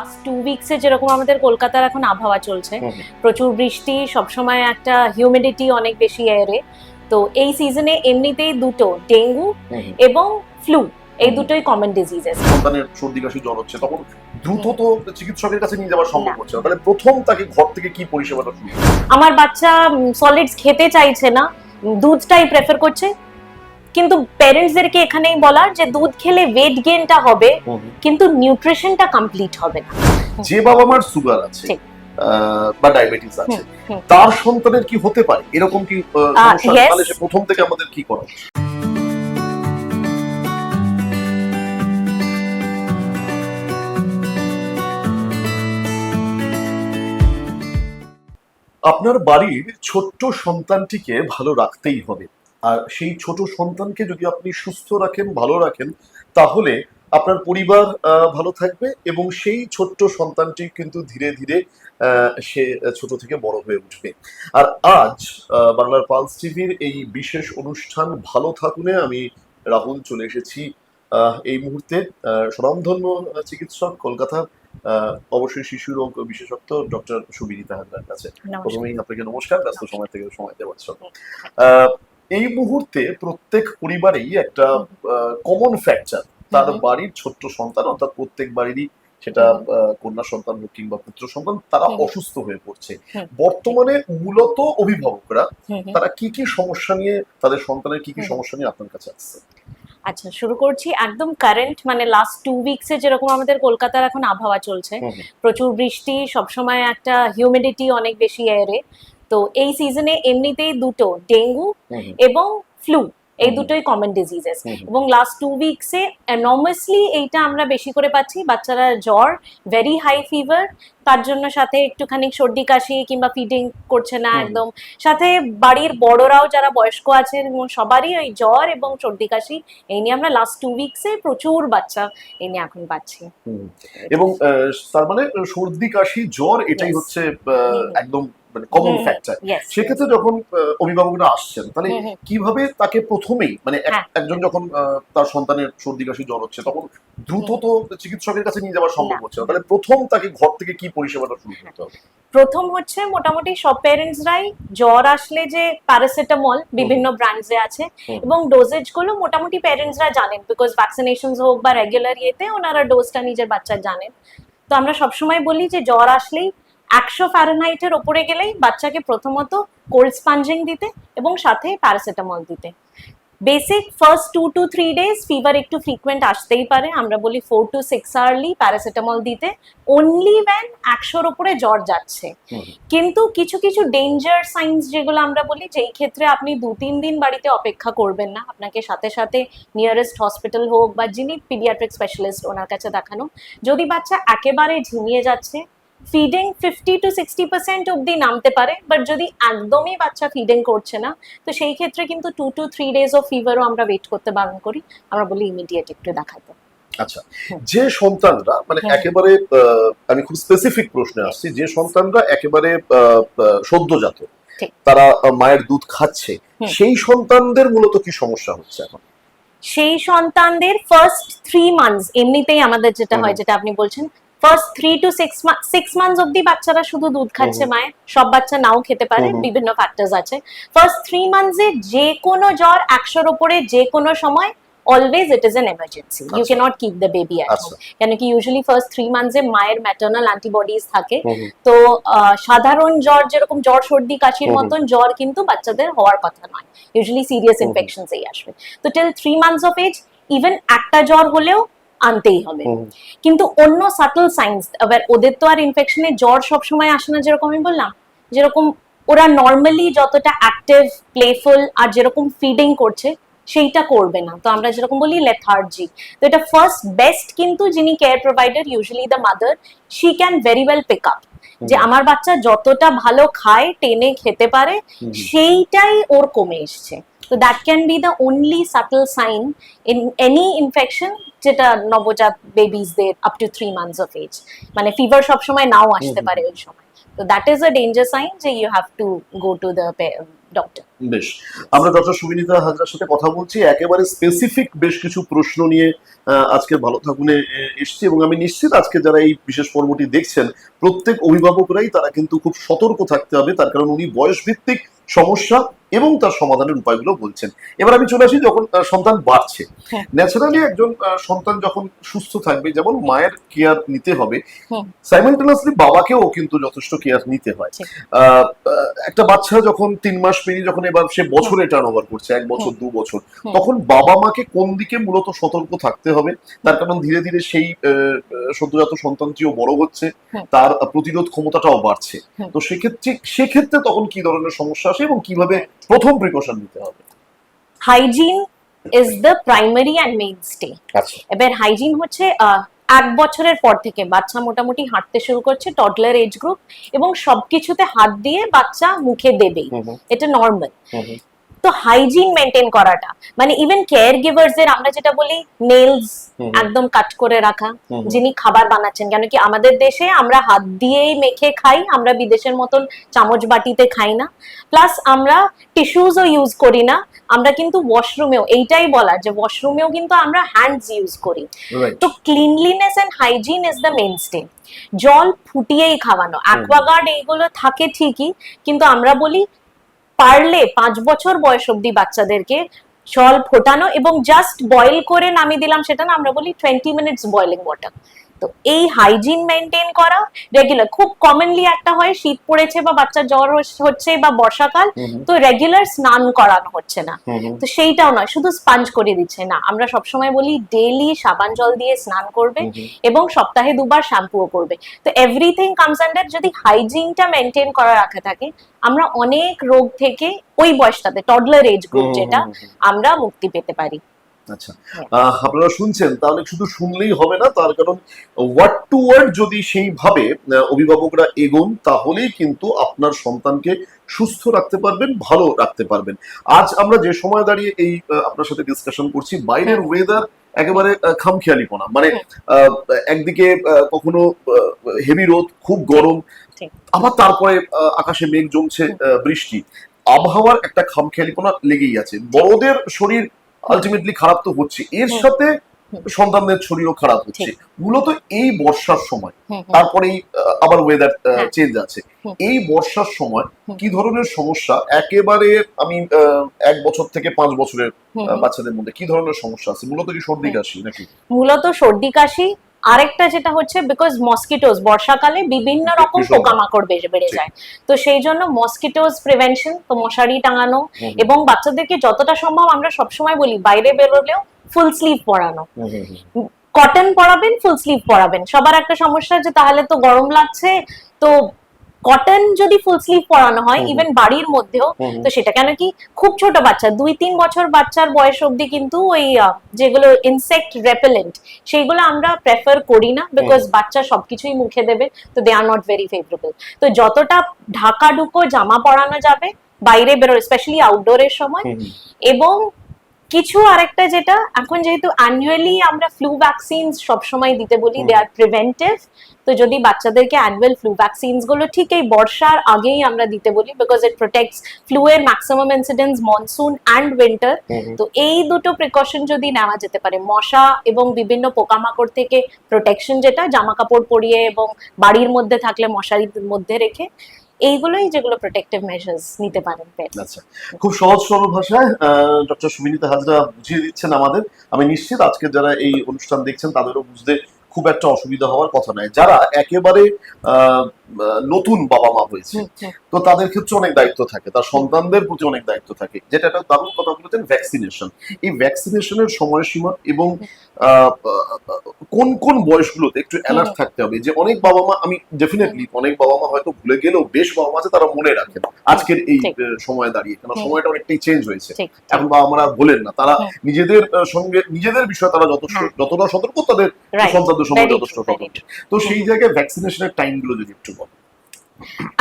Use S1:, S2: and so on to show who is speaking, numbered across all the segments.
S1: Last two উইকসে যেরকম আমাদের কলকাতার এখন আবহাওয়া চলছে। প্রচুর বৃষ্টি সবসময় একটা হিউমিডিটি অনেক বেশি এয়ারে তো এই সিজনে এমনিতেই দুটো ডেঙ্গু। এবং ফ্লু এই দুটোই কমন ডিজিজেস
S2: সন্তানের সর্দি কাশি জ্বর হচ্ছে তখন দ্রুত তো চিকিৎসকের কাছে নিয়ে যাওয়া সম্ভব হচ্ছে না। তাহলে প্রথম তাকে ঘর থেকে কি পরিষেবাটা শুরু
S1: আমার বাচ্চা সলিডস খেতে চাইছে না দুধটাই প্রেফার করছে কিন্তু প্যারেন্টসদেরকে এখানেই বলার যে দুধ খেলে ওয়েট গেইনটা হবে কিন্তু নিউট্রিশনটা কমপ্লিট হবে না।
S2: যে বাবা মার সুগার আছে বা ডায়াবেটিস আছে তার সন্তানের কি হতে পারে? এরকম কি প্রথম থেকে আমাদের কি করা আপনার বাড়ির ছোট্ট সন্তানটিকে ভালো রাখতেই হবে। আর সেই ছোট সন্তানকে যদি আপনি সুস্থ রাখেন ভালো রাখেন তাহলে আপনার পরিবার ভালো থাকবে এবং সেই ছোট্ট সন্তানটি কিন্তু ধীরে ধীরে সে ছোট থেকে বড় হয়ে উঠবে। আর আজ বাংলার পালস টিভির এই বিশেষ অনুষ্ঠান ভালো থাকুনে আমি রাহুল চলে এসেছি। আহ, এই মুহূর্তে আহ, স্বনামধন্য চিকিৎসক কলকাতা আহ, অবশ্যই শিশু রোগ বিশেষজ্ঞ ডক্টর সুবিদিতা হালদার কাছে। প্রথমেই আপনাকে নমস্কার ব্যস্ত সময় থেকে সময় দেওয়ার জন্য। আহ, এই মুহূর্তে প্রত্যেক পরিবারেই একটা কমন ফ্যাক্টর তার বাড়ির ছোট্ট সন্তান অর্থাৎ প্রত্যেক বাড়িরই সেটা কন্যা সন্তান হোক কিংবা পুত্র সন্তান তারা অসুস্থ হয়ে পড়ছে। বর্তমানে মূলত অভিভাবকরা। তারা কি কি সমস্যা নিয়ে তাদের সন্তানের কি কি সমস্যা নিয়ে আপনার কাছে আসছে?
S1: আচ্ছা শুরু করছি। একদম কারেন্ট মানে লাস্ট টু উইকসে যেরকম আমাদের কলকাতার এখন আবহাওয়া চলছে। প্রচুর বৃষ্টি সবসময় একটা হিউমিডিটি অনেক বেশি এয়ারে তো এই সিজনে এমনিতেই দুটো ডেঙ্গু। এবং ফ্লু এই দুটোই কমন ডিজিজেস। এবং লাস্ট টু উইকসে এনর্মাসলি এইটা আমরা বেশি করে পাচ্ছি বাচ্চারা জ্বর ভেরি হাই ফিভার তার জন্য সাথে একটুখানি সর্দি কাশি কিংবা ফিডিং করছে না একদম। সাথে বাড়ির বড়রাও যারা বয়স্ক আছেন এবং সবারই ওই জ্বর এবং সর্দি কাশি এই নিয়ে আমরা লাস্ট টু উইকসে প্রচুর বাচ্চা এই নিয়ে এখন পাচ্ছি।
S2: এবং তার মানে সর্দি কাশি জ্বর এটাই হচ্ছে একদম মানে কমন ফ্যাক্টর সেক্ষেত্রে যখন অভিভাবকরা আসছেন তাহলে। কীভাবে তাকে প্রথমেই মানে
S1: হ্যাঁ।
S2: একজন যখন তার সন্তানের সর্দি কাশি জ্বর হচ্ছে তখন দ্রুত তো চিকিৎসকের কাছে নিয়ে যাওয়া সম্ভব হচ্ছে না। তাহলে প্রথম তাকে ঘর থেকে কি পরিষেবাটা শুরু করতে হবে?
S1: প্রথম হচ্ছে মোটামুটি সব প্যারেন্টসরাই জ্বর আসলে যে প্যারাসিটামল বিভিন্ন ব্র্যান্ডসে আছে এবং ডোজেজগুলো মোটামুটি প্যারেন্টসরা জানেন বিকজ ভ্যাকসিনেশন হোক বা রেগুলার ইয়েতে ওনারা ডোজটা নিজের বাচ্চার জানেন। তো আমরা সবসময় বলি যে জ্বর আসলেই একশো ফ্যারেনহাইটের ওপরে গেলেই বাচ্চাকে প্রথমত কোল্ড স্পাঞ্জিং দিতে এবং সাথে প্যারাসিটামল দিতে। Basic first two to three days fever একটু ফ্রিকুয়েন্ট আসতেই পারে আমরা বলি four to six hourly paracetamol দিতে। অনলি ওয়েন একশোর ওপরে জ্বর যাচ্ছে। কিন্তু কিছু কিছু ডেঞ্জার সাইন্স যেগুলো আমরা বলি যেই ক্ষেত্রে আপনি দু তিন দিন বাড়িতে অপেক্ষা করবেন না। আপনাকে সাথে সাথে নিয়ারেস্ট হসপিটাল হোক বা যিনি পিডিয়াট্রিক স্পেশালিস্ট ওনার কাছে দেখানো। যদি বাচ্চা একেবারে ঝিমিয়ে যাচ্ছে feeding fifty to sixty percent অব্দি নামতে পারে বাট যদি একদমই বাচ্চা ফিডিং করছে না তো সেই ক্ষেত্রে কিন্তু two to three days of ফিভারও আমরা ওয়েট করতে বারণ করি। আমরা বলি ইমিডিয়েট একটু দেখাতে
S2: আচ্ছা যে সন্তানরা মানে একেবারে আহ, আমি খুব স্পেসিফিক প্রশ্নে আসছি যে সন্তানরা একেবারে সদ্যজাত তারা মায়ের দুধ খাচ্ছে সেই সন্তানদের মূলত কি সমস্যা হচ্ছে এখন?
S1: সেই সন্তানদের ফার্স্ট থ্রি মান্থস এমনিতেই আমাদের যেটা হয় যেটা আপনি বলছেন first three to six six months অব্দি বাচ্চারা শুধু দুধ খাচ্ছে মায়ের সব বাচ্চা নাও খেতে পারে। বিভিন্ন ফ্যাক্টরস আছে ফার্স্ট থ্রি মান্থসে যে কোনো জ্বর একশোর যে কোনো সময় always it is an emergency you. Can't keep the baby at. Home কেন কি ইউজুয়ালি ফার্স্ট থ্রি মান্থসে মায়ের ম্যাটার্নাল অ্যান্টিবডিজ থাকে। তো সাধারণ জ্বর যেরকম জ্বর সর্দি কাশির। মতন জ্বর কিন্তু বাচ্চাদের হওয়ার কথা নয় ইউজুয়ালি সিরিয়াস। ইনফেকশনসেই আসবে তো till three months of age even একটা জ্বর হলেও আনতেই হবে। কিন্তু অন্য সাটল সাইন্স এবার ওদের তো আর ইনফেকশনের জ্বর সবসময় আসে না যেরকম আমি বললাম। যেরকম ওরা নর্মালি যতটা অ্যাক্টিভ প্লেফুল আর যেরকম ফিডিং করছে সেইটা করবে না। তো আমরা যেরকম বলি লেথার্জি তো এটা ফার্স্ট বেস্ট কিন্তু যিনি care provider usually the mother she can very well pick up যে আমার বাচ্চা যতটা ভালো খায় টেনে খেতে পারে। সেইটাই ওর কমে এসছে। তো that can be the only subtle sign in any infection যেটা নবজাত বেবিজদের up to three months of age মানে ফিভার সবসময় নাও আসতে পারে ওই সময়। তো that is a danger sign যে you have to go to the doctor
S2: বেশ। আমরা ডক্টর সুবিনীতা হাজরার সাথে কথা বলছি। একেবারে স্পেসিফিক বেশ কিছু প্রশ্ন নিয়ে আজকে ভালো থাকুনে এসছি এবং আমি নিশ্চিত আজকে যারা এই বিশেষ পর্বটি দেখছেন প্রত্যেক অভিভাবকরাই তারা কিন্তু খুব সতর্ক থাকতে হবে। তার কারণ উনি বয়স ভিত্তিক সমস্যা এবং তার সমাধানের উপায়গুলো বলছেন। এবার আমি চলে আসি যখন সন্তান বাড়ছে। ন্যাচারালি একজন সন্তান যখন সুস্থ থাকবে যেমন মায়ের কেয়ার নিতে হবে
S1: হুম।
S2: বাবাকেও কিন্তু যথেষ্ট কেয়ার নিতে হয়? একটা বাচ্চা যখন তিন মাস পেরিয়ে যখন এবার সে বছরে টার্ন ওভার করছে এক বছর দু বছর তখন বাবা মাকে কোন দিকে মূলত সতর্ক থাকতে হবে? তার কারণ ধীরে ধীরে সেই সদ্যজাত সন্তানটিও বড় হচ্ছে তার প্রতিরোধ ক্ষমতাটাও বাড়ছে। তো সেক্ষেত্রে সেক্ষেত্রে তখন কি ধরনের সমস্যা আসে এবং কীভাবে প্রথম প্রিকশন নিতে হবে?
S1: Hygiene is the primary and main stay এবার হাইজিন হচ্ছে এক বছরের পর থেকে বাচ্চা মোটামুটি হাঁটতে শুরু করছে টডলার এজ গ্রুপ এবং সবকিছুতে হাত দিয়ে বাচ্চা মুখে দেবেই। এটা নর্মাল। তো হাইজিন মেনটেন করাটা। মানে ইভেন কেয়ার গিভার্স এর আমরা যেটা বলি নেলস একদম কাট করে রাখা। যিনি খাবার বানাচ্ছেন কেন কি আমাদের দেশে আমরা হাত দিয়েই মেখে খাই আমরা বিদেশের মতন চামচ বাটিতে খাই না। প্লাস আমরা টিস্যুজও ইউজ করি না আমরা কিন্তু ওয়াশরুমেও এইটাই বলা যে ওয়াশরুমেও কিন্তু আমরা হ্যান্ডস ইউজ করি। তো cleanliness and hygiene is the main stay জল ফুটিয়েই খাওয়ানো অ্যাকোয়াগার্ড এইগুলো থাকে ঠিকই কিন্তু আমরা বলি পারলে পাঁচ বছর বয়স অব্দি বাচ্চাদেরকে জল ফোটানো এবং জাস্ট বয়েল করে নামিয়ে দিলাম, সেটা না আমরা বলি টোয়েন্টি মিনিটস বয়েলিং ওয়াটার তো এই হাইজিন মেনটেন করা রেগুলার খুব কমনলি একটা হয় শীত পড়েছে বা বাচ্চার জ্বর হচ্ছে বা বর্ষাকাল। তো রেগুলার স্নান করানো হচ্ছে না। তো সেইটাও নয় শুধু স্পাঞ্জ করে দিচ্ছে না আমরা সবসময় বলি ডেইলি সাবান জল দিয়ে স্নান করবে। এবং সপ্তাহে দুবার শ্যাম্পুও করবে তো এভরিথিং কামস আন্ডার যদি হাইজিনটা মেনটেন করা রাখা থাকে আমরা অনেক রোগ থেকে ওই বয়সটাতে টডলার এজ গ্রুপ যেটা। আমরা মুক্তি পেতে পারি
S2: আচ্ছা।
S1: হ্যাঁ।
S2: আপনারা শুনছেন তাহলে শুধু শুনলেই হবে না তার কারণ ওয়ার্ড টু ওয়ার্ড যদি সেইভাবে অভিভাবকরা এগোন তাহলেই কিন্তু আপনার সন্তানকে সুস্থ রাখতে পারবেন ভালো রাখতে পারবেন। আজ আমরা যে সময় দাঁড়িয়ে এই আপনার সাথে ডিসকাশন করছি বাইরের ওয়েদার একেবারে আহ, খামখেয়ালিপনা। মানে আহ, একদিকে কখনো হেভি রোদ খুব গরম। আবার তারপরে আকাশে মেঘ জমছে বৃষ্টি। আবহাওয়ার একটা খামখেয়ালিপনা লেগেই আছে। বড়দের শরীর আলটিমেটলি খারাপ তো হচ্ছে। এর সাথে সন্তানদের শরীরও খারাপ হচ্ছে। মূলত এই বর্ষার সময়। তারপরেই আবার ওয়েদার
S1: হ্যাঁ।
S2: চেঞ্জ আছে। এই বর্ষার সময় কি ধরনের সমস্যা? একেবারে আমি এক বছর থেকে পাঁচ বছরের। বাচ্চাদের মধ্যে কি ধরনের সমস্যা আছে? মূলত কি সর্দি কাশি নাকি?
S1: মূলত সর্দি কাশি আরেকটা যেটা হচ্ছে বিকজ মস্কিটোজ বর্ষাকালে বিভিন্ন রকম। পোকামাকড় বেড়ে বেড়ে যায়। তো সেই জন্য মসকিটোস প্রিভেনশন তো মশারি টাঙানো এবং বাচ্চাদেরকে যতটা সম্ভব আমরা সবসময় বলি বাইরে বেরোলেও ফুল স্লিভ পরানো। কটন পরাবেন ফুল স্লিভ পরাবেন। সবার একটা সমস্যা যে তাহলে তো গরম লাগছে তো কটন যদি ফুল স্লিভ পরানো হয় ইভেন বাড়ির মধ্যেও। তো সেটা কেন কি খুব ছোট বাচ্চা দুই তিন বছর বাচ্চার বয়স অবধি কিন্তু ওই যেগুলো ইনসেক্ট রেপেলেন্ট সেইগুলো আমরা প্রেফার করি না বিকজ বাচ্চা সবকিছুই মুখে দেবে তো they are not very favourable তো যতটা ঢাকা ঢুকো জামা পরানো যাবে বাইরে বেরো স্পেশালি আউটডোরের সময়। এবং কিছু আরেকটা যেটা এখন যেহেতু অ্যানুয়ালি আমরা ফ্লু ভ্যাকসিন সবসময় দিতে বলি দে আর প্রিভেন্টিভ তো যদি বাচ্চাদেরকে অ্যানুয়াল ফ্লু ভ্যাকসিনসগুলো ঠিক এই বর্ষার আগেই আমরা দিতে বলি বিকজ ইট প্রোটেক্টস ফ্লু এর maximum incidence monsoon and winter. তো এই দুটো প্রিকশন যদি নেওয়া যেতে পারে মশা এবং বিভিন্ন পোকামাকড় থেকে প্রোটেকশন যেটা জামা কাপড় পরিয়ে এবং বাড়ির মধ্যে থাকলে মশারির মধ্যে রেখে এইগুলোই যেগুলো প্রোটেক্টিভ মেজার্স নিতে পারেন
S2: আচ্ছা খুব সহজ সরল ভাষায় ডক্টর সুমিনিতা হাজরা বুঝিয়ে দিচ্ছেন আমাদের। আমি নিশ্চিত আজকে যারা এই অনুষ্ঠান দেখছেন, তাদেরও বুঝতে খুব একটা অসুবিধা হওয়ার কথা নয়। যারা একেবারে নতুন বাবা মা হয়েছে।
S1: হুম,
S2: তো তাদের ক্ষেত্রে অনেক দায়িত্ব থাকে তার সন্তানদের প্রতি অনেক দায়িত্ব থাকে। যেটা একটা দারুণ কথা বলেছেন ভ্যাকসিনেশন এই ভ্যাকসিনেশনের সময়সীমা এবং কোন কোন বয়সগুলোতে একটু অ্যালার্ট থাকতে হবে যে অনেক বাবা মা আমি ডেফিনেটলি অনেক বাবা মা হয়তো ভুলে গেলেও বেশ বাবা মা আছে তারা মনে রাখেন আজকের এই সময়ে দাঁড়িয়ে কেন সময়টা অনেকটাই চেঞ্জ হয়েছে। এখন বাবা মারা বলেন না তারা নিজেদের সঙ্গে নিজেদের বিষয়ে তারা যথেষ্ট। যতটা সতর্ক তাদের সন্তানদের সঙ্গে
S1: Very
S2: যথেষ্ট সতর্ক তো সেই জায়গায় ভ্যাকসিনেশনের টাইমগুলো যদি একটু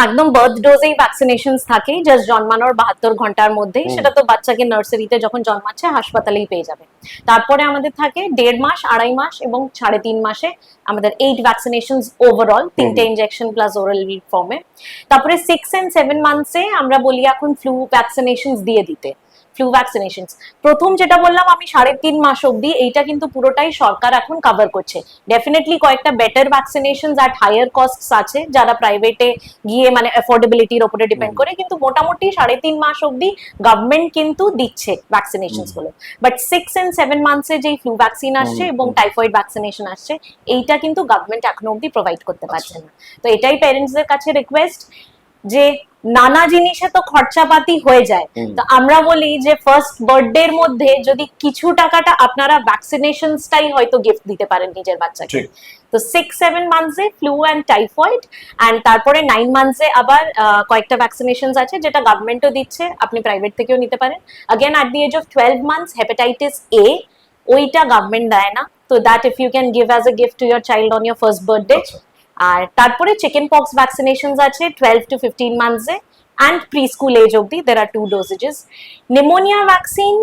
S1: একদম বার্থ ডোজেই ভ্যাকসিনেশন থাকে জাস্ট জন্মানোর বাহাত্তর ঘণ্টার
S2: মধ্যে।
S1: সেটা তো বাচ্চাকে নার্সারিতে যখন জন্মাচ্ছে হাসপাতালেই পেয়ে যাবে। তারপরে আমাদের থাকে দেড় মাস আড়াই মাস এবং সাড়ে তিন মাসে আমাদের এইট ভ্যাকসিনেশন ওভারঅল তিনটে ইনজেকশন প্লাস ওরাল ফর্মে তারপরে সিক্স অ্যান্ড সেভেন মান্থসে আমরা বলি এখন ফ্লু ভ্যাকসিনেশন দিয়ে দিতে। ফ্লু ভ্যাকসিনেশনস প্রথম যেটা বললাম আমি সাড়ে তিন মাস অবধি এইটা কিন্তু পুরোটাই সরকার এখন কভার করছে। ডেফিনেটলি কয়েকটা better vaccination at higher cost আছে যারা প্রাইভেটে গিয়ে মানে অ্যাফোর্ডেবিলিটির উপরে ডিপেন্ড করে কিন্তু মোটামুটি সাড়ে তিন মাস অব্দি গভর্নমেন্ট কিন্তু দিচ্ছে ভ্যাকসিনেশনগুলো। বাট সিক্স এন্ড সেভেন মান্থসে যেই ফ্লু ভ্যাকসিন আসছে এবং টাইফয়েড ভ্যাকসিনেশন আসছে এইটা কিন্তু গভর্নমেন্ট এখনও অব্দি প্রোভাইড করতে পারছে না। তো এটাই প্যারেন্টসদের কাছে রিকোয়েস্ট যে নানা জিনিসে তো খরচাপাতি হয়ে যায়। তো আমরা বলি যে ফার্স্ট বার্থডে এর মধ্যে যদি কিছু টাকাটা আপনারা ভ্যাকসিনেশনসটাই হয়তো গিফট দিতে পারেন নিজের বাচ্চাকে। তো সিক্স সেভেন মান্থসে ফ্লু অ্যান্ড টাইফয়েড অ্যান্ড তারপরে নাইন মান্থসে আবার কয়েকটা ভ্যাকসিনেশন আছে যেটা গভর্নমেন্টও দিচ্ছে আপনি প্রাইভেট থেকেও নিতে পারেন। Again at the age of twelve months hepatitis A ওইটা গভর্নমেন্ট দেয় না। তো that if you can give as a gift to your child on your first birthday. আর তারপরে চিকেন পক্স ভ্যাকসিনেশন আছে টুয়েলভ টু ফিফটিন মান্থসে and pre school age অব্দি দের আর two doses pneumonia vaccine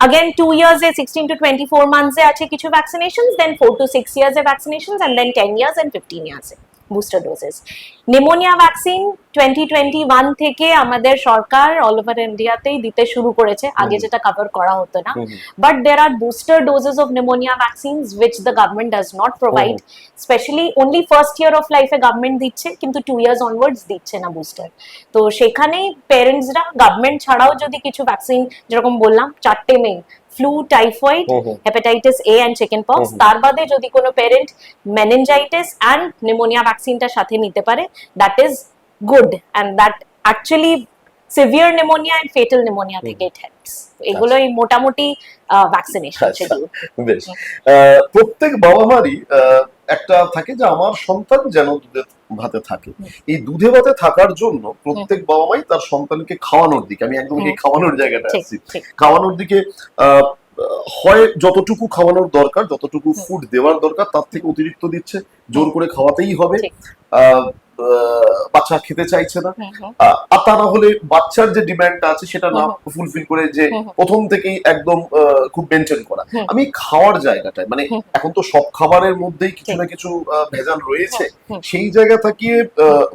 S1: again two years A sixteen to twenty four মান্থসে আছে কিছু vaccination then four to six years A vaccination and then ten years and fifteen years A. Booster doses pneumonia vaccine twenty twenty one থেকে আমাদের সরকার all over ইন্ডিয়াতেই দিতে শুরু করেছে। আগে। যেটা কভার করা হতো না। but there are booster doses of pneumonia vaccines which the government does not provide. Specially only first year of লাইফে গভর্নমেন্ট দিচ্ছে কিন্তু টু ইয়ার্স অনওয়ার্ডস দিচ্ছে না বুস্টার তো সেখানেই প্যারেন্টসরা গভর্নমেন্ট ছাড়াও যদি কিছু ভ্যাকসিন যেরকম বললাম চারটে main flu typhoid. Hepatitis A and chicken pox তার বাদে যদি কোনো প্যারেন্ট মেনেঞ্জাইটিস অ্যান্ড নিউমোনিয়া ভ্যাকসিনটা সাথে নিতে পারে that is good and that actually severe pneumonia and fatal pneumonia থেকে ইট হেল্পস এগুলোই মোটামুটি ভ্যাকসিনেশন
S2: আচ্ছা। বেশ। আহ, প্রত্যেক বাবা মারই একটা থাকে যে আমার সন্তান যেন দুধে ভাতে থাকে। এই দুধে ভাতে থাকার জন্য প্রত্যেক বাবা মাই তার সন্তানকে খাওয়ানোর দিকে আমি একদম এই খাওয়ানোর জায়গাটা আসছি। খাওয়ানোর দিকে হয় যতটুকু খাওয়ানোর দরকার যতটুকু ফুড দেওয়ার দরকার তার থেকে অতিরিক্ত দিচ্ছে জোর করে খাওয়াতেই হবে। বাচ্চা খেতে চাইছে না। আর তা না হলে বাচ্চার যে ডিমান্ডটা আছে সেটা না ফুলফিল করে যে। প্রথম থেকেই একদম খুব মেনটেন করা। আমি খাওয়ার জায়গাটায় মানে এখন তো সব খাবারের মধ্যেই কিছু না কিছু ভেজাল রয়েছে সেই জায়গা থাকিয়ে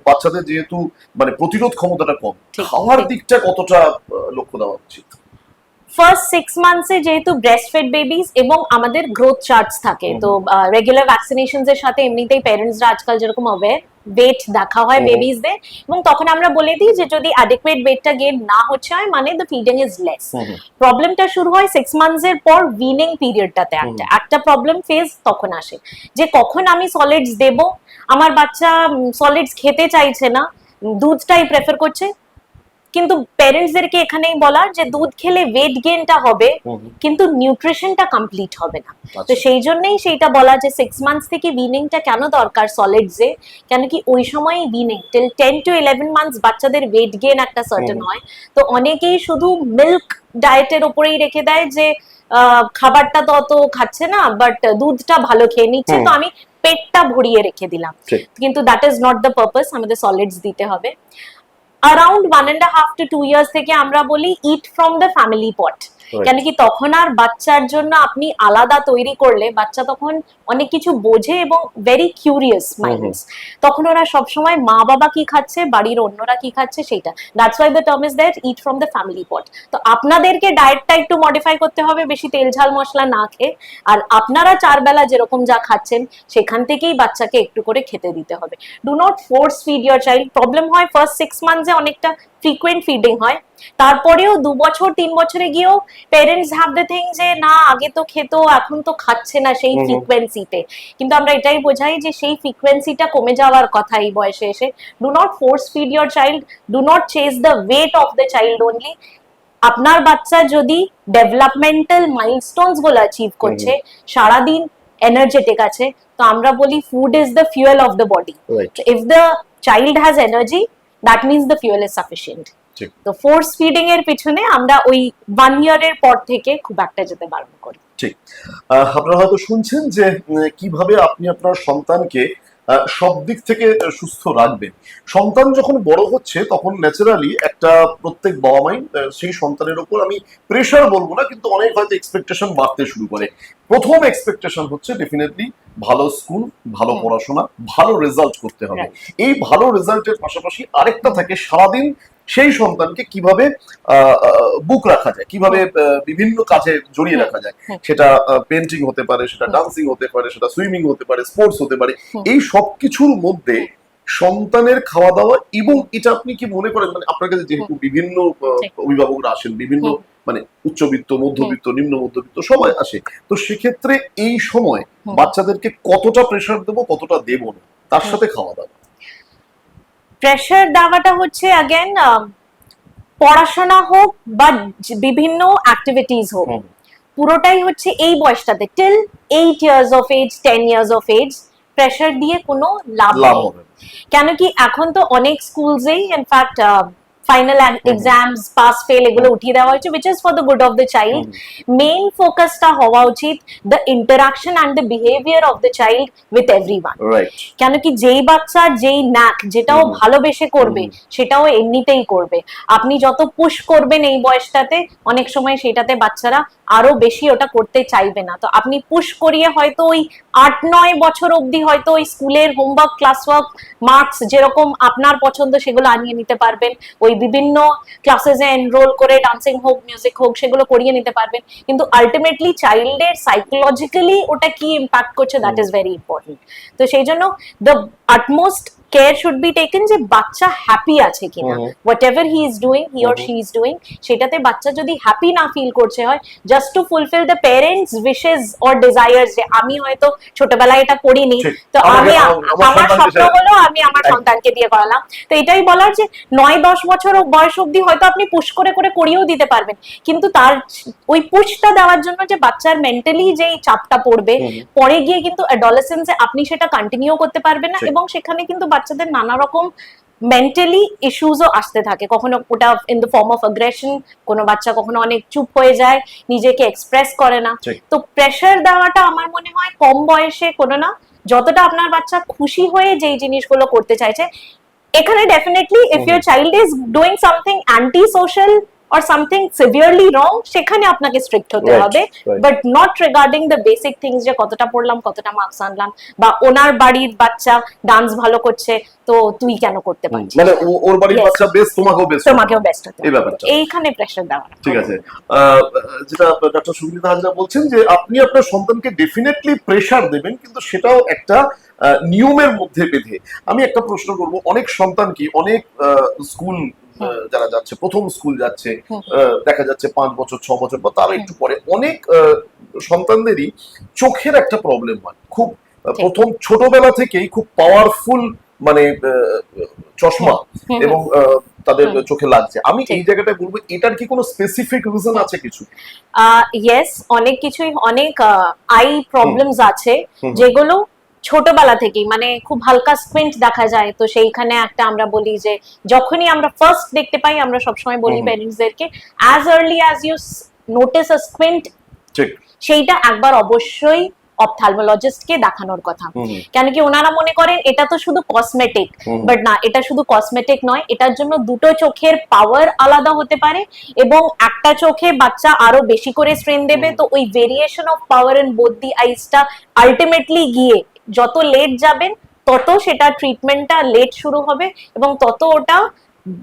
S2: বাচ্চাদের যেহেতু মানে প্রতিরোধ ক্ষমতাটা কম খাওয়ার দিকটা কতটা লক্ষ্য দেওয়া উচিত?
S1: ফার্স্ট সিক্স মান্থসে যেহেতু ব্রেস্ট ফেড বেবিস এবং আমাদের গ্রোথ চার্টস থাকে। তো রেগুলার ভ্যাকসিনেশনস এর সাথে এমনিতেই প্যারেন্টসরা আজকাল যেরকম অ্যাওয়্যার ওয়েট দেখা হয় বেবিজদের এবং তখন আমরা বলে দিই যে যদি অ্যাডিকুয়েট ওয়েটটা গেন না হচ্ছে হয় মানে দ্য ফিডিং ইজ লেস প্রবলেমটা শুরু হয় সিক্স মান্থস এর পর উইনিং পিরিয়ডটাতে একটা। একটা প্রবলেম ফেজ তখন আসে। যে কখন আমি সলিডস দেব? আমার বাচ্চা সলিডস খেতে চাইছে না দুধটাই প্রেফার করছে কিন্তু প্যারেন্টসদেরকে এখানেই বলার যে দুধ খেলে ওয়েট গেনটা হবে কিন্তু নিউট্রিশনটা কমপ্লিট হবে না। তো
S2: আচ্ছা।
S1: সেই জন্যই সেইটা বলা যে সিক্স মান্থস থেকে উইনিংটা কেন দরকার সলিডসে কেন কি ওই সময় weaning till ten to eleven months বাচ্চাদের ওয়েট গেন একটা সার্টেন হয়। তো অনেকেই শুধু মিল্ক ডায়েটের উপরেই রেখে দেয় যে খাবারটা তো অত খাচ্ছে না বাট দুধটা ভালো খেয়ে নিচ্ছে। তো আমি পেটটা ভরিয়ে রেখে দিলাম। কিন্তু that is not the purpose আমাদের সলিডস দিতে হবে। Around one and half to two years থেকে আমরা বলি eat from the family pot
S2: Right.
S1: কেন কি তখন আর বাচ্চার জন্য আপনি আলাদা তৈরি করলে বাচ্চা তখন অনেক কিছু বোঝে এবং ভেরি কিউরিয়াস মাইন্ডস তখন ওরা সবসময় মা বাবা কি খাচ্ছে বাড়ির অন্যরা কি খাচ্ছে সেটা that's why the term is that eat from the family pot তো আপনাদেরকে ডায়েটটা একটু মডিফাই করতে হবে বেশি তেল ঝাল মশলা না খেয়ে। আর আপনারা চার বেলা যেরকম যা খাচ্ছেন সেখান থেকেই বাচ্চাকে একটু করে খেতে দিতে হবে। Do not force feed your child problem হয় ফার্স্ট সিক্স মান্থসে অনেকটা ফ্রিকুয়েন্ট ফিডিং হয়। তারপরেও দু বছর তিন বছরে গিয়েও পেরেন্টস হ্যাভ দ্য থিং যে না আগে তো খেত এখন তো খাচ্ছে না সেই। ফ্রিকোয়েন্সিতে কিন্তু আমরা এটাই বোঝাই যে সেই ফ্রিকোয়েন্সিটা কমে যাওয়ার কথা এই বয়সে এসে। Do not force feed your child do not chase the weight of the child only আপনার বাচ্চা যদি ডেভেলপমেন্টাল মাইলস্টোনসগুলো অ্যাচিভ করছে সারাদিন এনার্জেটিক আছে তো আমরা বলি food is the fuel of the body
S2: if
S1: the child has has energy means the fuel is
S2: sufficient.
S1: তো ফোর্স ফিডিং এর পিছনে আমরা ওই ওয়ান ইয়ারের পর থেকে খুব একটা যেতে বারণ করি
S2: ঠিক আপনারা হয়তো শুনছেন যে কীভাবে আপনি আপনার সন্তানকে সব দিক থেকে সুস্থ রাখবে। সন্তান যখন বড় হচ্ছে তখন ন্যাচারালি একটা প্রত্যেক বাবা মাই সেই সন্তানের উপর আমি প্রেশার বলব না কিন্তু অনেক হয়তো এক্সপেকটেশন বাড়তে শুরু করে। প্রথম এক্সপেকটেশন হচ্ছে ডেফিনেটলি ভালো স্কুল ভালো পড়াশোনা ভালো রেজাল্ট করতে হবে। এই ভালো রেজাল্টের পাশাপাশি আরেকটা থাকে সারাদিন সেই সন্তানকে কীভাবে বুক রাখা যায় কীভাবে বিভিন্ন কাজে জড়িয়ে রাখা যায়
S1: হুম।
S2: সেটা পেন্টিং হতে পারে সেটা ডান্সিং হতে পারে সেটা সুইমিং হতে পারে স্পোর্টস হতে পারে এই সব কিছুর মধ্যে সন্তানের খাওয়া দাওয়া এবং এটা আপনি কি মনে করেন? মানে আপনার কাছে যেহেতু বিভিন্ন অভিভাবকরা আসেন বিভিন্ন মানে উচ্চবিত্ত মধ্যবিত্ত নিম্ন মধ্যবিত্ত সবাই আসে তো সেক্ষেত্রে এই সময় বাচ্চাদেরকে কতটা প্রেশার দেবো কতটা দেবো না তার সাথে খাওয়া দাওয়া
S1: প্রেশার দেওয়াটা হচ্ছে অ্যাগেন পড়াশোনা হোক বা বিভিন্ন অ্যাক্টিভিটিস হোক পুরোটাই হচ্ছে এই বয়সটাতে till eight years of age ten years of age pressure দিয়ে কোনো লাভ নেই। কেন কি এখন তো অনেক স্কুলসেই in fact final exams pass fail এগুলো উঠিয়ে দেওয়া হয়েছে which is for the good of the child main ফোকাসটা হওয়া উচিত the interaction and the behaviour of the child with everyone
S2: right
S1: কেন কি যেই বাচ্চা যেই ন্যাক যেটাও ভালোবেসে করবে সেটাও এমনিতেই করবে। আপনি যত পুশ করবেন এই বয়সটাতে অনেক সময় সেটাতে বাচ্চারা আরও বেশি ওটা করতে চাইবে না। তো আপনি পুশ করিয়ে হয়তো ওই আট নয় বছর অবধি হয়তো ওই স্কুলের হোমওয়ার্ক ক্লাস ওয়ার্ক মার্কস যেরকম আপনার পছন্দ সেগুলো আনিয়ে নিতে পারবেন। ওই বিভিন্ন ক্লাসেসে এনরোল করে ডান্সিং হোক মিউজিক হোক, সেগুলো করিয়ে নিতে পারবেন। কিন্তু আলটিমেটলি চাইল্ডের সাইকোলজিক্যালি ওটা কি ইম্প্যাক্ট করছে দ্যাট ইজ ভেরি ইম্পর্টেন্ট তো সেই জন্য the utmost care should be taken যে বাচ্চা হ্যাপি আছে কিনা। Whatever he is doing he or. She is doing সেটাতে বাচ্চা যদি হ্যাপি না ফিল করছে হয় just to fulfil the parents wishes or desires যে আমি হয়তো ছোটবেলায় এটা করিনি। তো আমি
S2: আমার-
S1: স্বপ্ন হলো আমি আমার। সন্তানকে দিয়ে করালাম তো এটাই বলার যে নয় দশ বছর বয়স অবধি হয়তো আপনি পুশ করে করে করিয়েও দিতে পারবেন কিন্তু তার ওই পুশটা দেওয়ার জন্য যে বাচ্চার মেন্টালি যেই চাপটা পড়বে। পরে গিয়ে কিন্তু অ্যাডোলেসেন্সে আপনি সেটা কন্টিনিউ করতে পারবেন না এবং সেখানে কিন্তু বাচ্চাদের নানা রকম মেন্টালি ইস্যুজও আসতে থাকে। কখনো ওটা in the form of aggression কোনো বাচ্চা কখনো অনেক চুপ হয়ে যায় নিজেকে এক্সপ্রেস করে না। তো প্রেশার দেওয়াটা আমার মনে হয় কম বয়সে কোনো না যতটা আপনার বাচ্চা খুশি হয়ে যেই জিনিসগুলো করতে চাইছে এখানে definitely if your child is doing something anti social or something severely wrong সেখানে আপনাকে স্ট্রিক্ট হতে হবে. But not regarding the basic things যে কতটা পড়লাম কতটা মার্কস আনলাম বা ওনার বাড়ির বাচ্চা ডান্স ভালো করছে তো তুই কেন করতে পারছিস
S2: মানে ওর বাড়ির. বাচ্চা বেশ তোমাকেও বেশ
S1: তোমাকেও হতে
S2: এই। ব্যাপারটা
S1: এইখানে প্রেশার দেওয়া।
S2: ঠিক আছে যেটা ডক্টর সুবিধা হাজরা বলছেন যে আপনি আপনার সন্তানকে ডেফিনেটলি প্রেশার দেবেন কিন্তু সেটাও একটা নিয়মের মধ্যে বেঁধে আমি একটা প্রশ্ন করব অনেক সন্তান কি অনেক স্কুল যারা যাচ্ছে প্রথম স্কুল যাচ্ছে দেখা যাচ্ছে পাঁচ বছর ছ বছর বা তার একটু পরে অনেক সন্তানদেরই চোখের একটা প্রবলেম হয়। খুব প্রথম ছোটবেলা থেকেই খুব পাওয়ারফুল মানে চশমা এবং তাদের চোখে লাগছে। আমি এই জায়গাটা বলব এটার কি কোনো স্পেসিফিক রিজন আছে কিছু?
S1: ইয়েস অনেক কিছুই অনেক আই প্রবলেমস আছে যেগুলো ছোটবেলা থেকেই মানে খুব হালকা স্কুইন্ট দেখা যায়। তো সেইখানে একটা আমরা বলি যে যখনই আমরা ফার্স্ট দেখতে পাই আমরা সবসময় বলি। প্যারেন্টসদেরকে as early as you notice a squint সেইটা একবার অবশ্যই অপথ্যালমোলজিস্টকে দেখানোর কথা। কেন কি ওনারা মনে করেন এটা তো শুধু কসমেটিক বাট না এটা শুধু কসমেটিক নয় এটার জন্য দুটো চোখের পাওয়ার আলাদা হতে পারে এবং একটা চোখে বাচ্চা আরও বেশি করে স্ট্রেন দেবে। তো ওই variation of power and both the আইসটা ultimately গিয়ে যত লেট যাবেন তত সেটা ট্রিটমেন্টটা লেট শুরু হবে এবং তত ওটা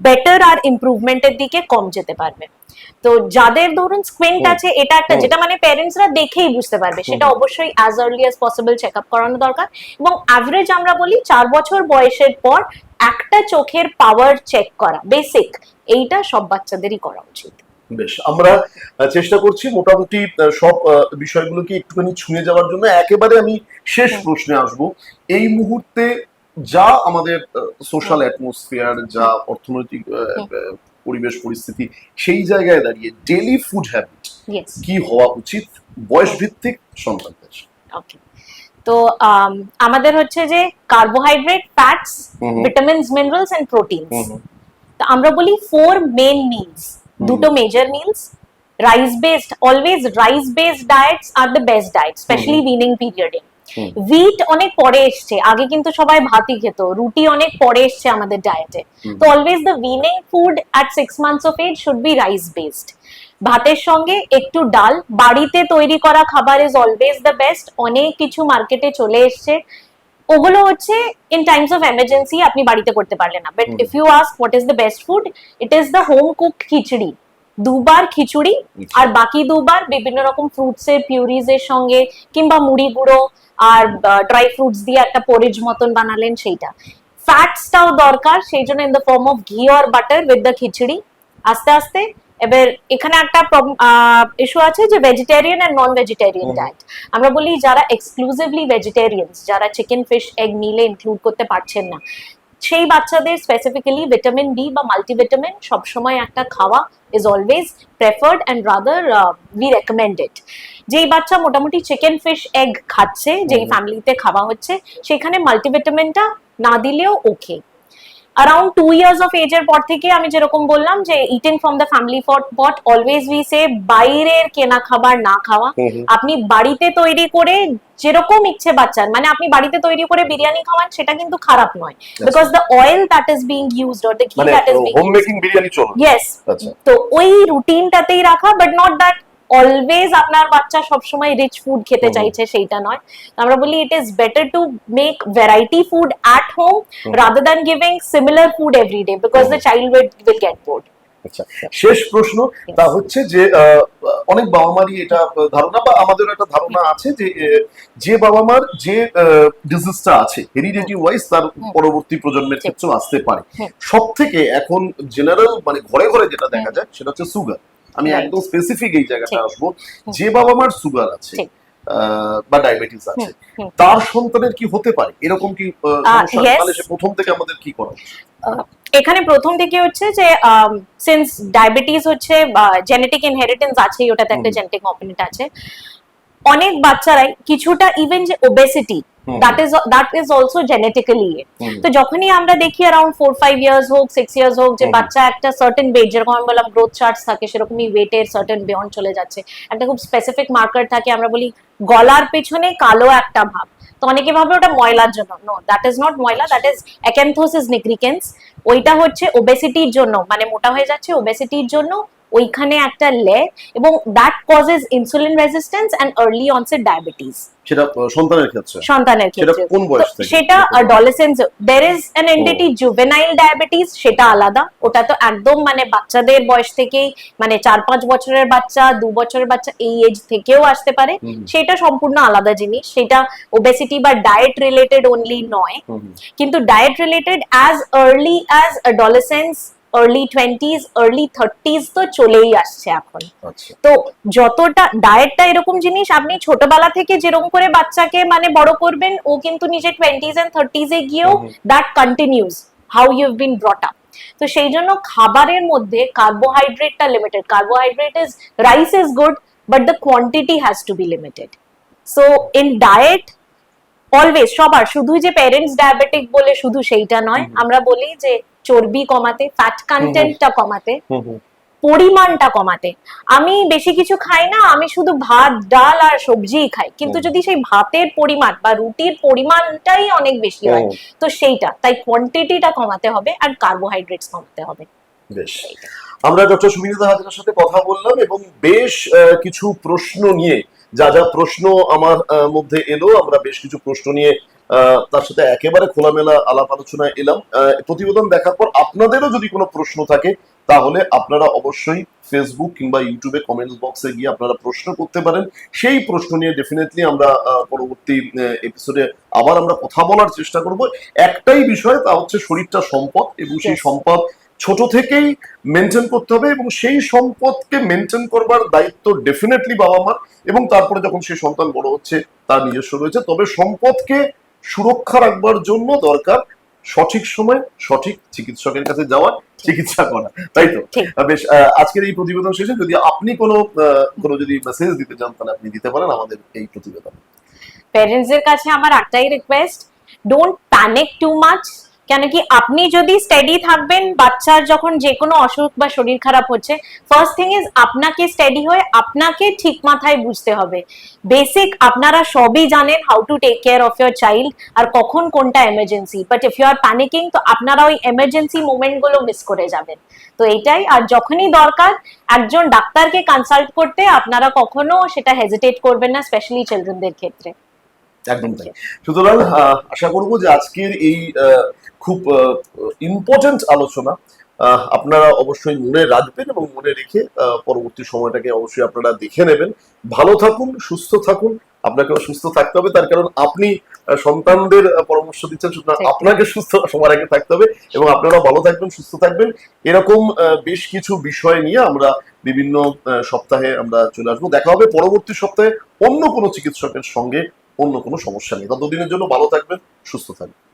S1: বেটার আর ইমপ্রুভমেন্টের দিকে কম যেতে পারবে। তো যাদের ধরুন স্কুইন্ট আছে এটা একটা যেটা মানে প্যারেন্টসরা দেখেই বুঝতে পারবে। সেটা অবশ্যই as early as possible check up করানো দরকার এবং অ্যাভারেজ আমরা বলি চার বছর বয়সের পর একটা চোখের পাওয়ার চেক করা বেসিক এইটা সব বাচ্চাদেরই করা উচিত।
S2: বেশ আমরা চেষ্টা করছি মোটামুটি সব বিষয়গুলোকে একটুখানি ছুঁয়ে যাওয়ার জন্য। একেবারে আমি শেষ প্রশ্নে আসব। এই মুহূর্তে যা আমাদের সোশ্যাল অ্যাটমসফিয়ার যা অর্থনৈতিক। আহ, পরিবেশ পরিস্থিতি সেই জায়গায় দাঁড়িয়ে ডেলি ফুড হ্যাবিট কি হওয়া উচিত? বয়স ভিত্তিক সন্তানদের
S1: তো আম, আমাদের হচ্ছে যে carbohydrate fats vitamins minerals and proteins তো আমরা বলি ফোর মেন মিলস দুটো major meals rice based always rice based diets are the best diet specially weaning পিরিয়ডে। উইট অনেক পরে এসছে আগে কিন্তু সবাই ভাতই খেত রুটি অনেক পরে এসছে আমাদের ডায়েটে তো always the weaning food at six months of age should be rice based ভাতের সঙ্গে একটু ডাল বাড়িতে তৈরি করা খাবার ইজ অলওয়েজ দ্য বেস্ট অনেক কিছু মার্কেটে চলে এসছে। ওগুলো হচ্ছে ইন টাইমস অফ এমার্জেন্সি আপনি বাড়িতে করতে পারলেন না। But if you ask what is the best food it is the home cooked khichdi দুবার খিচুড়ি। আর বাকি দুবার বিভিন্ন রকম ফ্রুটস এর পিউরিজ এর সঙ্গে কিংবা মুড়ি গুঁড়ো আর ড্রাই ফ্রুটস দিয়ে একটা পরিজ মতন বানালেন সেইটা। ফ্যাটসটাও দরকার সেই জন্য in the form of ghee or butter with the khichdi আস্তে আস্তে এবার এখানে একটা ইস্যু আছে যে vegetarian and non vegetarian. Diet আমরা বলি যারা এক্সক্লুসিভলি ভেজিটেরিয়ানস যারা চিকেন ফিশ এগ মিলে ইনক্লুড করতে পারছেন না সেই বাচ্চাদের স্পেসিফিক্যালি ভিটামিন বি বা মাল্টিভিটামিন সবসময় একটা খাওয়া is always preferred and rather be recommended যেই বাচ্চা মোটামুটি চিকেন ফিশ এগ খাচ্ছে যেই ফ্যামিলিতে খাওয়া হচ্ছে সেখানে মাল্টিভিটামিনটা না দিলেও okay around two years of এজের পর থেকে আমি যেরকম বললাম যে eating from the family pot always we say বাইরের কেনা খাবার না খাওয়া। আপনি বাড়িতে তৈরি করে যেরকম ইচ্ছে বাচ্চার মানে আপনি বাড়িতে তৈরি করে বিরিয়ানি খাওয়ান সেটা কিন্তু খারাপ নয়। Because the oil that is being used or the ghee that is being
S2: home making biryani চলো
S1: ইয়েস তো ওই রুটিনটাতেই রাখা বাট নট দ্যাট অলওয়েজ আপনার বাচ্চা সবসময় রিচ ফুড খেতে চাইছে সেইটা নয়। আমরা বলি it is better to make variety food at home. Rather than giving similar food every day because the child will get bored
S2: আচ্ছা শেষ প্রশ্ন তা হচ্ছে যে অনেক বাবা মারই এটা ধারণা বা আমাদেরও একটা ধারণা আছে যে যে বাবা মার যে ডিজিজটা আছে হেরিডিটি ওয়াইজ তার পরবর্তী প্রজন্মের ক্ষেত্রেও আসতে পারে। সব থেকে এখন জেনারেল মানে ঘরে ঘরে যেটা দেখা যায় সেটা হচ্ছে সুগার আমি একদম স্পেসিফিক এই জায়গাটা আসব। যে বাবা মার সুগার আছে বা ডায়াবেটিস আছে। তার সন্তানের কি হতে পারে? এরকম কি প্রথম থেকে আমাদের কি করা
S1: এখানে প্রথম থেকে হচ্ছে যে সিন্স ডায়াবেটিস হচ্ছে জেনেটিক ইনহেরিটেন্স আছেই ওটাতে একটা জেনেটিক কম্পোনেন্ট আছে। অনেক বাচ্চারাই কিছুটা ইভেন যে obesity that is that is also genetically তো যখনই আমরা দেখি অ্যারাউন্ড ফোর ফাইভ ইয়ার্স হোক সিক্স ইয়ার্স হোক যে বাচ্চা একটা সার্টেন ওয়েট যেরকম আমি বললাম গ্রোথ চার্টস থাকে সেরকমই ওয়েটের সার্টেন বিয়ন্ড চলে যাচ্ছে। একটা খুব স্পেসিফিক মার্কার থাকে আমরা বলি গলার পেছনে কালো একটা ভাব। তো অনেকে ভাবে ওটা ময়লার জন্য। নো দ্যাট ইজ নট ময়লা দ্যাট ইজ অ্যাক্যান্থোসিস নিগ্রিকেন্স ওইটা হচ্ছে ওবেসিটির জন্য মানে মোটা হয়ে যাচ্ছে ওবেসিটির জন্য ওইখানে একটা লে এবং that causes insulin resistance and early onset diabetes
S2: সেটা আহ, সন্তানের ক্ষেত্রে?
S1: সন্তানের ক্ষেত্রে।
S2: কোন বয়স থেকে?
S1: সেটা adolescence there is an entity juvenile diabetes সেটা আলাদা। ওটা তো একদম মানে বাচ্চাদের বয়স থেকেই মানে চার পাঁচ বছরের বাচ্চা দু বছরের বাচ্চা এই এজ থেকেও আসতে পারে। সেটা সম্পূর্ণ আলাদা জিনিস। সেটা ওবেসিটি বা ডায়েট রিলেটেড অনলি নয়। কিন্তু diet related as early as adolescence early twenties early thirties তো চলেই আসছে এখন।
S2: আচ্ছা।
S1: তো যতটা ডায়েটটা এরকম জিনিস আপনি ছোটবেলা থেকে যেরকম করে বাচ্চাকে মানে বড় করবেন ও কিন্তু নিজে টোয়েন্টিজ এন্ড থার্টিজ এ গিয়েও that continues how you been brought up তো সেই জন্য খাবারের মধ্যে কার্বোহাইড্রেটটা limited carbohydrate is rice is good but the quantity has to be limited so in diet always সবার শুধু যে প্যারেন্টস ডায়াবেটিক বলে শুধু সেইটা নয় আমরা বলি যে চর্বি কমাতে ফ্যাট কন্টেন্টটা কমাতে। পরিমাণটা কমাতে। আমি বেশি কিছু খাই না আমি শুধু ভাত ডাল আর সবজিই খাই। কিন্তু যদি সেই ভাতের পরিমাণ বা রুটির পরিমাণটাই অনেক বেশি হয় তো সেইটা তাই কোয়ান্টিটিটা কমাতে হবে আর কার্বোহাইড্রেটস কমাতে হবে।
S2: বেশ। আমরা ডক্টর সুবিনিতা হাজরার সাথে কথা বললাম এবং বেশ কিছু প্রশ্ন নিয়ে যা যা প্রশ্ন আমার মধ্যে এলো আমরা বেশ কিছু প্রশ্ন নিয়ে তার সাথে একেবারে খোলামেলা আলাপ আলোচনায় এলাম। প্রতিবেদন দেখার পর আপনাদেরও যদি কোনো প্রশ্ন থাকে তাহলে আপনারা অবশ্যই ফেসবুক কিংবা ইউটিউবে কমেন্টস বক্সে গিয়ে আপনারা প্রশ্ন করতে পারেন। সেই প্রশ্ন নিয়ে ডেফিনেটলি আমরা পরবর্তী এপিসোডে আবার আমরা কথা বলার চেষ্টা করব। একটাই বিষয় তা হচ্ছে শরীরটা সম্পদ এবং সেই সম্পদ ছোট থেকেই মেনটেন করতে হবে এবং সেই সম্পদকে মেনটেন করবার দায়িত্ব ডেফিনেটলি বাবা মার এবং তারপরে যখন সেই সন্তান বড় হচ্ছে তার নিজস্ব রয়েছে। তবে সম্পদকে সুরক্ষা রাখবার জন্য দরকার সঠিক সময় সঠিক চিকিৎসকের কাছে যাওয়া চিকিৎসা করা। তাই তো? বেশ আজকের এই প্রতিবেদন শেষে যদি আপনি কোনো কোনো যদি মেসেজ দিতে চান তাহলে আপনি দিতে পারেন আমাদের এই প্রতিবেদন।
S1: প্যারেন্টসদের কাছে আমার একটাই request don't panic too much কেন কি আপনি যদি স্টেডি থাকবেন, বাচ্চার যখন যে কোনো অসুখ বা শরীর খারাপ হচ্ছে ফার্স্ট থিং ইজ আপনাকে স্টেডি হয়ে আপনাকে ঠিক মাথায় বুঝতে হবে। বেসিক আপনারা সবই জানেন how to take care of your child আর কখন কোনটা emergency but if you are panicking তো আপনারা ওই এমার্জেন্সি মুভমেন্টগুলো মিস করে যাবেন। তো এটাই আর যখনই দরকার, একজন ডাক্তারকে কনসাল্ট করতে আপনারা কখনো সেটা হেজিটেট করবেন না স্পেশালি চিলড্রেনদের ক্ষেত্রে।
S2: একদম তাই। সুতরাং আহ, আশা করব যে আজকের এই আহ, খুব ইম্পর্টেন্ট আলোচনা আহ, আপনারা অবশ্যই মনে রাখবেন এবং মনে রেখে আহ, পরবর্তী সময়টাকে অবশ্যই আপনারা দেখে নেবেন। ভালো থাকুন সুস্থ থাকুন। আপনাকে সুস্থ থাকতে হবে তার কারণ আপনি আহ, সন্তানদের পরামর্শ দিচ্ছেন সুতরাং আপনাকে সুস্থ সবার আগে থাকতে হবে এবং আপনারা ভালো থাকবেন সুস্থ থাকবেন। এরকম আহ, বেশ কিছু বিষয় নিয়ে আমরা বিভিন্ন আহ, সপ্তাহে আমরা চলে আসব। দেখা হবে পরবর্তী সপ্তাহে অন্য কোনো চিকিৎসকের সঙ্গে। অন্য কোনো সমস্যা নেই। ততদিনের জন্য ভালো থাকবেন সুস্থ থাকবেন।